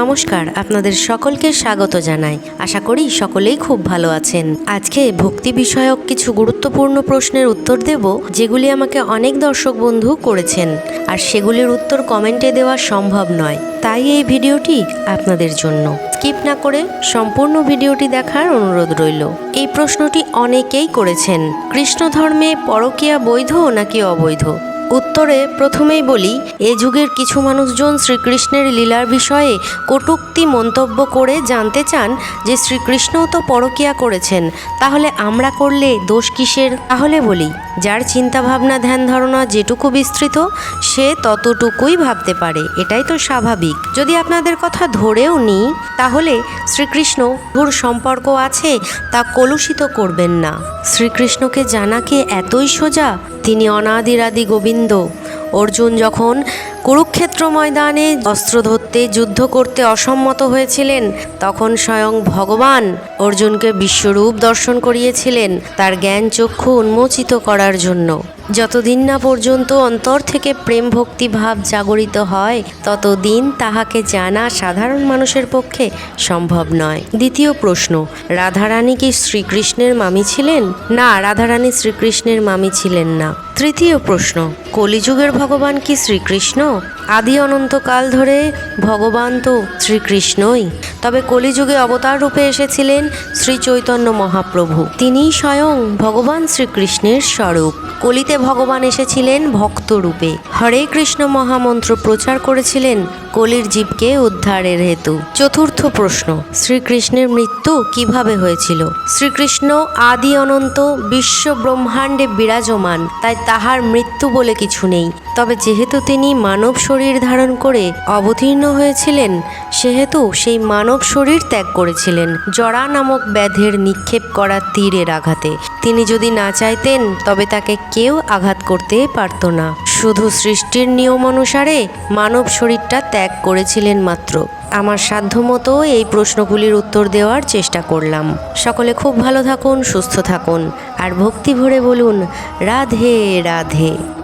নমস্কার, আপনাদের সকলকে স্বাগত জানাই। আশা করি সকলেই খুব ভালো আছেন। আজকে ভক্তি বিষয়ক কিছু গুরুত্বপূর্ণ প্রশ্নের উত্তর দেব, যেগুলি আমাকে অনেক দর্শক বন্ধু করেছেন। আর সেগুলির উত্তর কমেন্টে দেওয়া সম্ভব নয়। তাই এই ভিডিওটি আপনাদের জন্য। স্কিপ না করে সম্পূর্ণ ভিডিওটি দেখার অনুরোধ রইল। এই প্রশ্নটি অনেকেই করেছেন। কৃষ্ণ ধর্মে পরকীয়া বৈধ নাকি অবৈধ? উত্তরে প্রথমেই বলি, এ যুগের কিছু মানুষজন শ্রীকৃষ্ণের লীলার বিষয়ে কটূক্তি মন্তব্য করে জানতে চান যে শ্রীকৃষ্ণও তো পরকীয়া করেছেন, তাহলে আমরা করলে দোষ কিসের? তাহলে বলি, যার চিন্তাভাবনা ধ্যান ধারণা যেটুকু বিস্তৃত, সে ততটুকুই ভাবতে পারে, এটাই তো স্বাভাবিক। যদি আপনাদের কথা ধরেও নিই, তাহলে শ্রীকৃষ্ণ ঘুর সম্পর্ক আছে তা কলুষিত করবেন না। শ্রীকৃষ্ণকে জানাকে এতই সোজা, তিনি অনাদিরাদি গোবিন্দ অর্জুন যখন কুরুক্ষেত্র ময়দানে অস্ত্র ধরতে, যুদ্ধ করতে অসম্মত হয়েছিলেন, তখন স্বয়ং ভগবান অর্জুনকে বিশ্বরূপ দর্শন করিয়েছিলেন, তার জ্ঞান চক্ষু উন্মোচিত করার জন্য। যতদিন না পর্যন্ত অন্তর থেকে প্রেম ভক্তি ভাব জাগরিত হয়, ততদিন তাহাকে জানা সাধারণ মানুষের পক্ষে সম্ভব নয়। দ্বিতীয় প্রশ্ন, রাধারানী কি শ্রীকৃষ্ণের মামি ছিলেন? না, রাধারানী শ্রীকৃষ্ণের মামি ছিলেন না। তৃতীয় প্রশ্ন, কলিযুগের ভগবান কি শ্রীকৃষ্ণ? আদি অনন্তকাল ধরে ভগবান তো শ্রীকৃষ্ণই। তবে কলিযুগে অবতার রূপে এসেছিলেন শ্রী চৈতন্য মহাপ্রভু। তিনিই স্বয়ং ভগবান শ্রীকৃষ্ণের স্বরূপ। কলিতে ভগবান এসেছিলেন ভক্ত রূপে হরে কৃষ্ণ মহামন্ত্র প্রচার করেছিলেন কলির জীবকে উদ্ধারের হেতু। চতুর্থ প্রশ্ন, শ্রীকৃষ্ণের মৃত্যু কীভাবে হয়েছিল? শ্রীকৃষ্ণ আদি অনন্ত, বিশ্ব ব্রহ্মাণ্ডে বিরাজমান, তাই তাহার মৃত্যু বলে কিছু নেই। তবে যেহেতু তিনি মানব শরীর ধারণ করে অবতীর্ণ হয়েছিলেন, সেহেতু সেই মানব শরীর ত্যাগ করেছিলেন। জরা নামক ব্যাধের নিক্ষেপ করা তীরের আঘাতে। তিনি যদি না চাইতেন, তবে তাকে কেউ আঘাত করতে পারত না। শুধু সৃষ্টির নিয়ম অনুসারে মানব শরীরটা ত্যাগ করেছিলেন মাত্র। আমার সাধ্যমতো এই প্রশ্নগুলির উত্তর দেওয়ার চেষ্টা করলাম। সকলে খুব ভালো থাকুন, সুস্থ থাকুন, আর ভক্তি ভরে বলুন, রাধে রাধে।